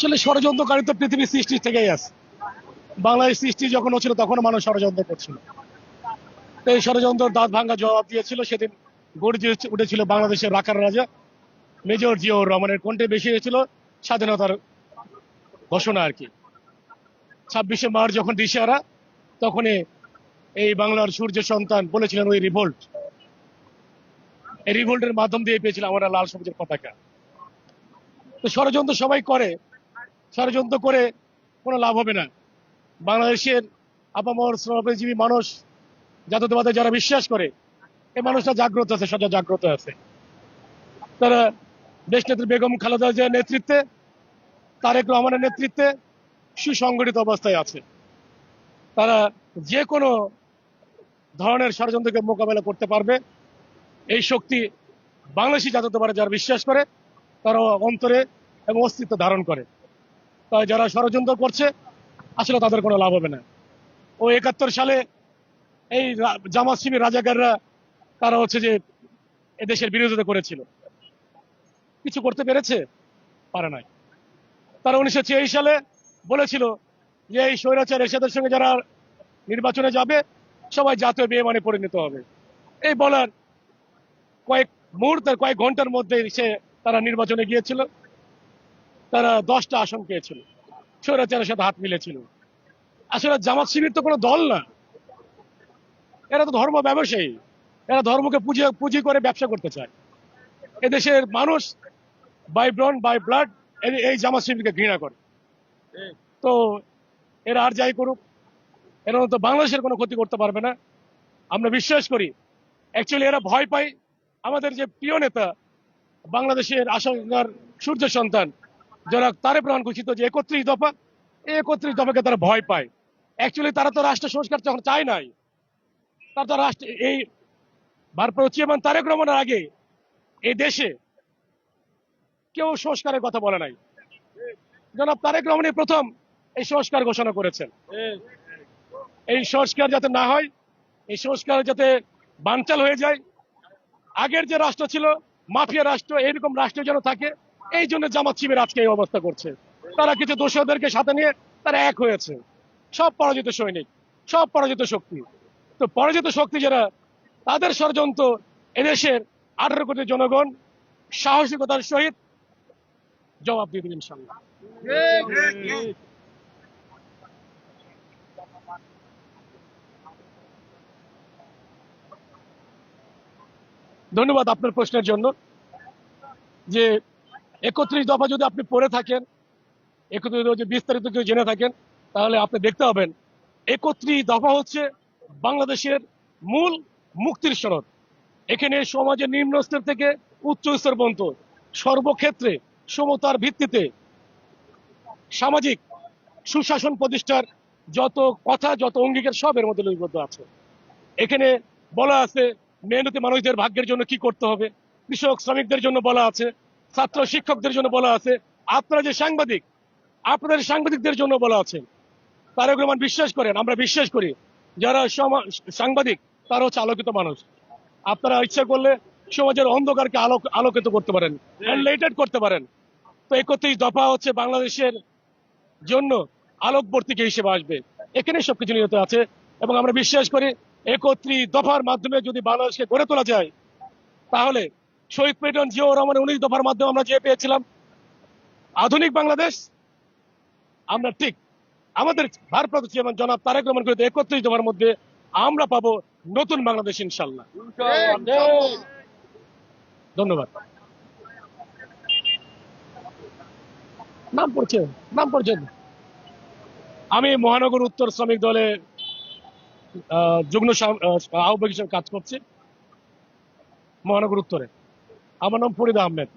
আসলে ষড়যন্ত্রকারী তো পৃথিবীর সৃষ্টি থেকেই আছে। বাংলাদেশ সৃষ্টি যখন হচ্ছিল তখন মানুষ ষড়যন্ত্র করছিল। এই ষড়যন্ত্র দাঁত ভাঙ্গা জবাব দিয়েছিল। সেদিন গর্জে উঠেছিল বাংলাদেশের রাখার রাজা। মেজর জিয়াউর রহমানের কণ্ঠে বেশি হয়েছিল স্বাধীনতার ঘোষণা আর কি। ছাব্বিশে মার্চ যখন দিশেহারা, তখনই এই বাংলার সূর্য সন্তান বলেছিলেন ওই রিভোল্ট। এই রিভোল্টের মাধ্যম দিয়ে পেয়েছিলাম আমরা লাল সবুজের পতাকা। তো ষড়যন্ত্র সবাই করে ষড়যন্ত্র করে কোনো লাভ হবে না। বাংলাদেশের আপামর শ্রমজীবী মানুষ, জাতীয়তাবাদে যারা বিশ্বাস করে, এই মানুষটা জাগ্রত আছে সজা জাগ্রত আছে। তারা দেশনেত্রী বেগম খালেদা জিয়ার নেতৃত্বে, তারেক রহমানের নেতৃত্বে সুসংগঠিত অবস্থায় আছে। তারা যে কোনো ধরনের ষড়যন্ত্রকে মোকাবেলা করতে পারবে। এই শক্তি বাংলাদেশি জাতীয়তাবাদে যারা বিশ্বাস করে তারা অন্তরে এবং অস্তিত্ব ধারণ করে। যারা ষড়যন্ত্র করছে, আসলে তাদের কোনো লাভ হবে না। ও একাত্তর সালে এই জামাত শিবির রাজাকাররা, তারা হচ্ছে যে এদেশের বিরোধিতা করেছিল। কিছু করতে পেরেছে? পারে নাই। তারা উনিশশো ছিয়াশি সালে বলেছিল যে এই স্বৈরাচার এরশাদের সঙ্গে যারা নির্বাচনে যাবে, সবাই জাতীয় বেমানে পরিণত হবে। এই বলার কয়েক মুহূর্তের, কয়েক ঘণ্টার মধ্যে সে তারা নির্বাচনে গিয়েছিল। তারা দশটা আসন পেয়েছিল। স্বৈরাচারের সাথে হাত মিলেছিল। আসলে জামাত শিবির তো কোনো দল না। এরা তো ধর্ম ব্যবসায়ী। এরা ধর্মকে পুঁজি পুঁজি করে ব্যবসা করতে চায়। এদেশের মানুষ বাই ব্রন বাই ব্লাড এই জামাত শিবিরকে ঘৃণা করে। তো এরা আর যাই করুক, এরা তো বাংলাদেশের কোনো ক্ষতি করতে পারবে না। আমরা বিশ্বাস করি অ্যাকচুয়ালি এরা ভয় পায়। আমাদের যে প্রিয় নেতা, বাংলাদেশের আশঙ্কার সূর্য সন্তান যারা তারে প্রমাণ ঘোষিত যে একত্রিশ দফা এই একত্রিশ দফাকে তারা ভয় পায়। অ্যাকচুয়ালি তারা তো রাষ্ট্র সংস্কার তখন চায় নাই, তারা তো রাষ্ট্র, এই ভারপ্রাপ্ত চেয়ারম্যান তারেক রহমানের আগে এই দেশে কেউ সংস্কারের কথা বলে নাই। জনাব তারেক রহমানই প্রথম এই সংস্কার ঘোষণা করেছেন। এই সংস্কার যাতে না হয়, এই সংস্কার যাতে বানচাল হয়ে যায়, আগের যে রাষ্ট্র ছিল, মাফিয়া রাষ্ট্র এরকম রাষ্ট্র যেন থাকে এই জন্য জামাত শিবির আজকে এই অবস্থা করছে। তারা কিছু দোষদেরকে সাথে নিয়ে তারা এক হয়েছে। সব পরাজিত সৈনিক, সব পরাজিত শক্তি। তো পরাজিত শক্তি যারা, তাদের ষড়যন্ত্র এদেশের আঠারো কোটি জনগণ সাহসিকতার সহিত জবাব দিয়ে দেবেন ইনশাল্লাহ ধন্যবাদ আপনার প্রশ্নের জন্য যে একত্রিশ দফা যদি আপনি পড়ে থাকেন, একত্রিশ যদি বিস্তারিত যদি জেনে থাকেন, তাহলে আপনি দেখতে পাবেন একত্রিশ দফা হচ্ছে বাংলাদেশের মূল মুক্তির সনদ। এখানে সমাজের নিম্ন স্তর থেকে উচ্চ স্তর পর্যন্ত সর্বক্ষেত্রে সমতার ভিত্তিতে সামাজিক সুশাসন প্রতিষ্ঠার যত কথা, যত অঙ্গীকার সব এর মধ্যে লিপিবদ্ধ আছে। এখানে বলা আছে, মেহনতি মানুষদের ভাগ্যের জন্য কি করতে হবে, কৃষক শ্রমিকদের জন্য বলা আছে ছাত্র শিক্ষকদের জন্য বলা আছে, আপনারা যে সাংবাদিক, আপনাদের সাংবাদিকদের জন্য বলা আছে। তারেক রহমান বিশ্বাস করেন, আমরা বিশ্বাস করি, যারা সাংবাদিক, তারা হচ্ছে আলোকিত মানুষ। আপনারা ইচ্ছা করলে সমাজের অন্ধকারকে আলোক, আলোকিত করতে পারেন এনলাইটেড করতে পারেন। তো একত্রিশ দফা হচ্ছে বাংলাদেশের জন্য আলোকবর্তিকে হিসেবে আসবে। এখানে সবকিছু নিহত আছে এবং আমরা বিশ্বাস করি, একত্রিশ দফার মাধ্যমে যদি বাংলাদেশকে গড়ে তোলা যায়, তাহলে শহীদ প্রেটন জিয়াউর রহমানের উনিশ দফার মাধ্যমে আমরা যে পেয়েছিলাম। আধুনিক বাংলাদেশ, আমরা ঠিক আমাদের ভারপ্রাপ্ত চেয়ারম্যান জনাব তারেক রহমান করিত একত্রিশ দফার মধ্যে আমরা পাবো নতুন বাংলাদেশ ইনশাল্লাহ ধন্যবাদ। নাম পড়ছে নাম পড়ছেন। আমি মহানগর উত্তর শ্রমিক দলে যুগ্ম আহ্বায়ক হিসেবে কাজ করছি। মহানগর উত্তরে। আমার নাম ফরিদ আহমেদ।